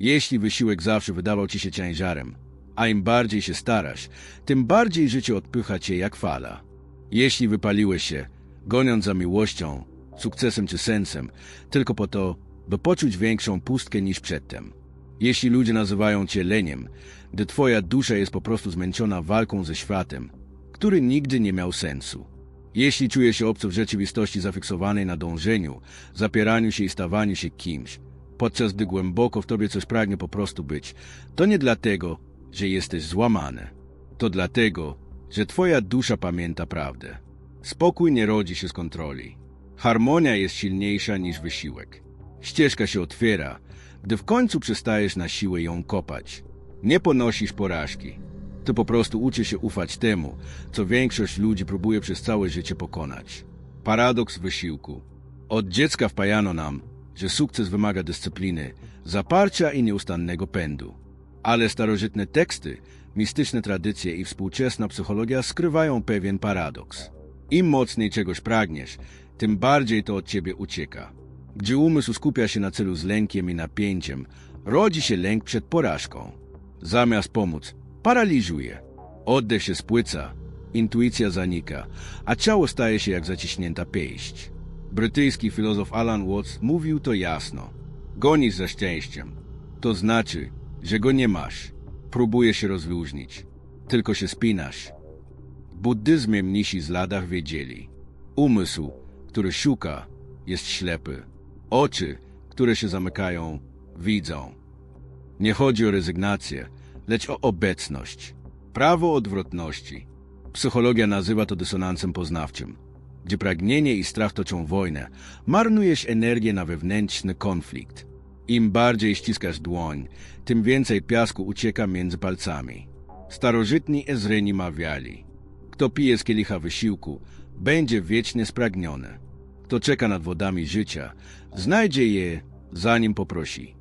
Jeśli wysiłek zawsze wydawał ci się ciężarem, a im bardziej się starasz, tym bardziej życie odpycha cię jak fala. Jeśli wypaliłeś się, goniąc za miłością, sukcesem czy sensem, tylko po to, by poczuć większą pustkę niż przedtem. Jeśli ludzie nazywają cię leniem, gdy twoja dusza jest po prostu zmęczona walką ze światem, który nigdy nie miał sensu. Jeśli czujesz się obco w rzeczywistości zafiksowanej na dążeniu, zapieraniu się i stawaniu się kimś, podczas gdy głęboko w tobie coś pragnie po prostu być, to nie dlatego, że jesteś złamany. To dlatego, że twoja dusza pamięta prawdę. Spokój nie rodzi się z kontroli. Harmonia jest silniejsza niż wysiłek. Ścieżka się otwiera, gdy w końcu przestajesz na siłę ją kopać. Nie ponosisz porażki. Ty po prostu uczysz się ufać temu, co większość ludzi próbuje przez całe życie pokonać. Paradoks wysiłku. Od dziecka wpajano nam, że sukces wymaga dyscypliny, zaparcia i nieustannego pędu. Ale starożytne teksty, mistyczne tradycje i współczesna psychologia skrywają pewien paradoks. Im mocniej czegoś pragniesz, tym bardziej to od ciebie ucieka. Gdzie umysł skupia się na celu z lękiem i napięciem, rodzi się lęk przed porażką. Zamiast pomóc, paraliżuje. Oddech się spłyca, intuicja zanika, a ciało staje się jak zaciśnięta pięść. Brytyjski filozof Alan Watts mówił to jasno. Gonisz za szczęściem. To znaczy, że go nie masz. Próbujesz się rozluźnić. Tylko się spinasz. W buddyzmie mnisi z ladach wiedzieli. Umysł, który szuka, jest ślepy. Oczy, które się zamykają, widzą. Nie chodzi o rezygnację, lecz o obecność. Prawo odwrotności. Psychologia nazywa to dysonansem poznawczym. Gdzie pragnienie i strach toczą wojnę, marnujesz energię na wewnętrzny konflikt. Im bardziej ściskasz dłoń, tym więcej piasku ucieka między palcami. Starożytni Ezryni mawiali. Kto pije z kielicha wysiłku, będzie wiecznie spragniony. Kto czeka nad wodami życia, znajdzie je, zanim poprosi.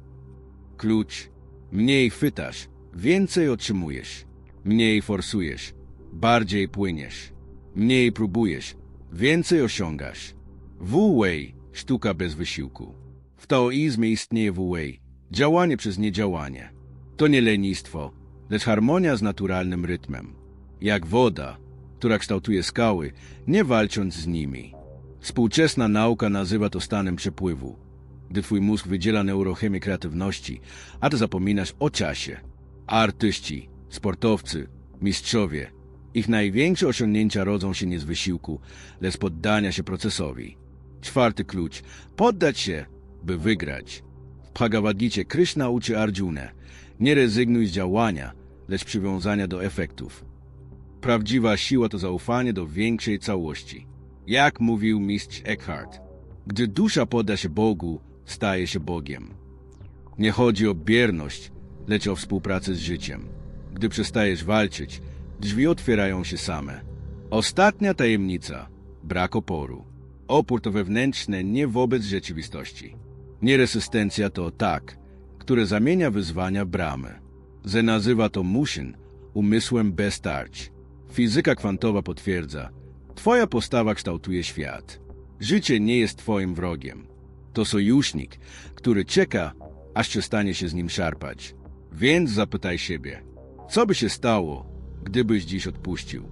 Klucz. Mniej chwytasz, więcej otrzymujesz. Mniej forsujesz, bardziej płyniesz. Mniej próbujesz, więcej osiągasz. Wu-Wei, sztuka bez wysiłku. W taoizmie istnieje Wu-Wei, działanie przez niedziałanie. To nie lenistwo, lecz harmonia z naturalnym rytmem. Jak woda, która kształtuje skały, nie walcząc z nimi. Współczesna nauka nazywa to stanem przepływu, gdy twój mózg wydziela neurochemię kreatywności, a ty zapominasz o czasie. Artyści, sportowcy, mistrzowie, ich największe osiągnięcia rodzą się nie z wysiłku, lecz z poddania się procesowi. Czwarty klucz. Poddać się, by wygrać. W Bhagavad Gita Krishna uczy Arjunę. Nie rezygnuj z działania, lecz przywiązania do efektów. Prawdziwa siła to zaufanie do większej całości. Jak mówił mistrz Eckhart, gdy dusza podda się Bogu, staje się Bogiem. Nie chodzi o bierność, lecz o współpracę z życiem. Gdy przestajesz walczyć, drzwi otwierają się same. Ostatnia tajemnica brak oporu. Opór to wewnętrzne nie wobec rzeczywistości. Nieresystencja to tak, które zamienia wyzwania bramy. Ze nazywa to mushin, umysłem bez tarć. Fizyka kwantowa potwierdza, twoja postawa kształtuje świat. Życie nie jest twoim wrogiem. To sojusznik, który czeka, aż przestanie się z nim szarpać. Więc zapytaj siebie, co by się stało, gdybyś dziś odpuścił?